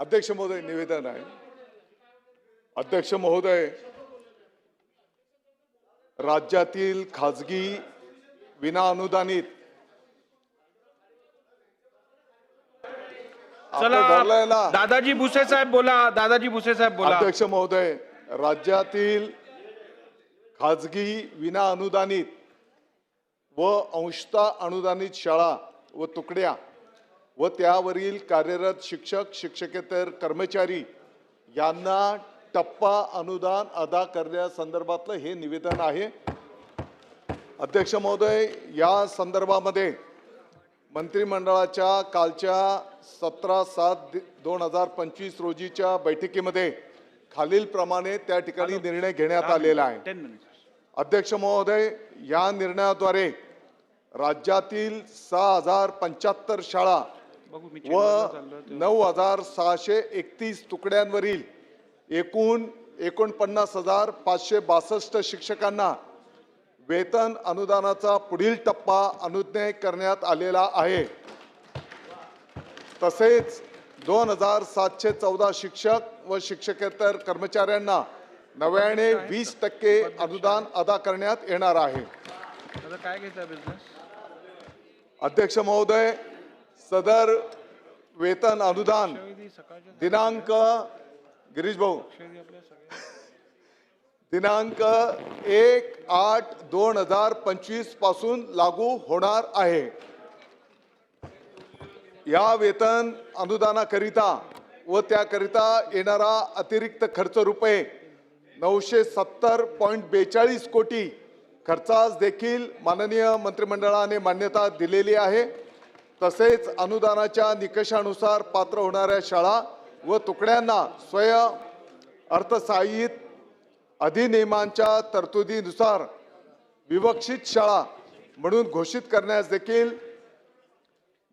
अध्यक्ष महोदय निवेदन आहे. अध्यक्ष महोदय राज्यातील खाजगी विना अनुदानित चला दादाजी भुसे साहेब बोला दादाजी भुसे साहेब बोला. अध्यक्ष महोदय राज्यातील खाजगी विना अनुदानित व अंशतः अनुदानित शाळा व तुकड्या व त्यावरील कार्यरत शिक्षक शिक्षकेतर कर्मचारी यांना टप्पा अनुदान अदा करण्यासंदर्भातलं हे निवेदन आहे. अध्यक्ष महोदय या संदर्भामध्ये मंत्रिमंडळाच्या कालच्या सतरा सात दोन हजार पंचवीस रोजीच्या बैठकीमध्ये खालीलप्रमाणे त्या ठिकाणी निर्णय घेण्यात आलेला आहे. अध्यक्ष महोदय या निर्णयाद्वारे राज्यातील सहा हजार पंच्याहत्तर शाळा व. नऊ हजार सहाशे एकतीस तुकड्यांवरील एकूण एकोणपन्नास हजार पाचशे बासष्ट शिक्षकांना वेतन अनुदानाचा पुढील टप्पा अनुज्ञय करण्यात आलेला आहे. तसेच दोन हजार सातशे चौदा शिक्षक व शिक्षकेतर कर्मचाऱ्यांना नव्याने वीस टक्के अनुदान अदा करण्यात येणार आहे. अध्यक्ष महोदय सदर वेतन अनुदान दिनांक गिरीश भाऊ. दिनांक एक आठ दोन हजार पंचवीसपासून लागू होणार आहे. या वेतन अनुदानाकरिता व त्याकरिता येणारा अतिरिक्त खर्च रुपये नऊशे सत्तर पॉईंट बेचाळीस कोटी खर्चास देखील माननीय मंत्रिमंडळाने मान्यता दिलेली आहे. तसेच अनुदानाच्या निकषानुसार पात्र होणाऱ्या शाळा व तुकड्यांना स्वयं अर्थसहाय्यित अधिनियमांच्या तरतुदीनुसार विवक्षित शाळा म्हणून घोषित करण्यास देखील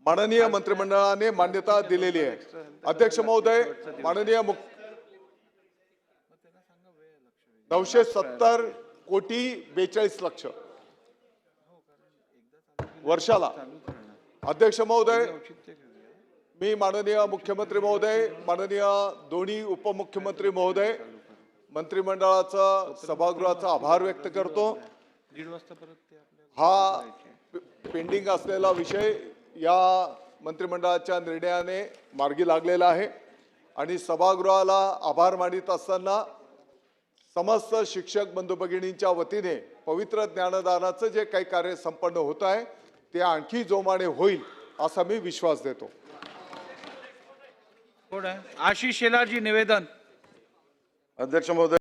माननीय मंत्रिमंडळाने मान्यता दिलेली आहे. अध्यक्ष महोदय माननीय मुख नऊशे सत्तर कोटी बेचाळीस लक्ष वर्षाला अध्यक्ष महोदय मी माननीय मुख्यमंत्री महोदय माननीय दोन्ही उपमुख्यमंत्री महोदय मंत्रिमंडळाचा सभागृहाचा आभार व्यक्त करतो. हा पेंडिंग असलेला विषय या मंत्रिमंडळाच्या निर्णयाने मार्गी लागलेला आहे. आणि सभागृहाला आभार मानित असताना समस्त शिक्षक बंधू भगिनींच्या वतीने पवित्र ज्ञानदानाचं जे काही कार्य संपन्न होत आहे ते आणखी जोमाने होईल असा मी विश्वास देतो. कोण आहे? आशिष शेलारजी निवेदन. अध्यक्ष महोदय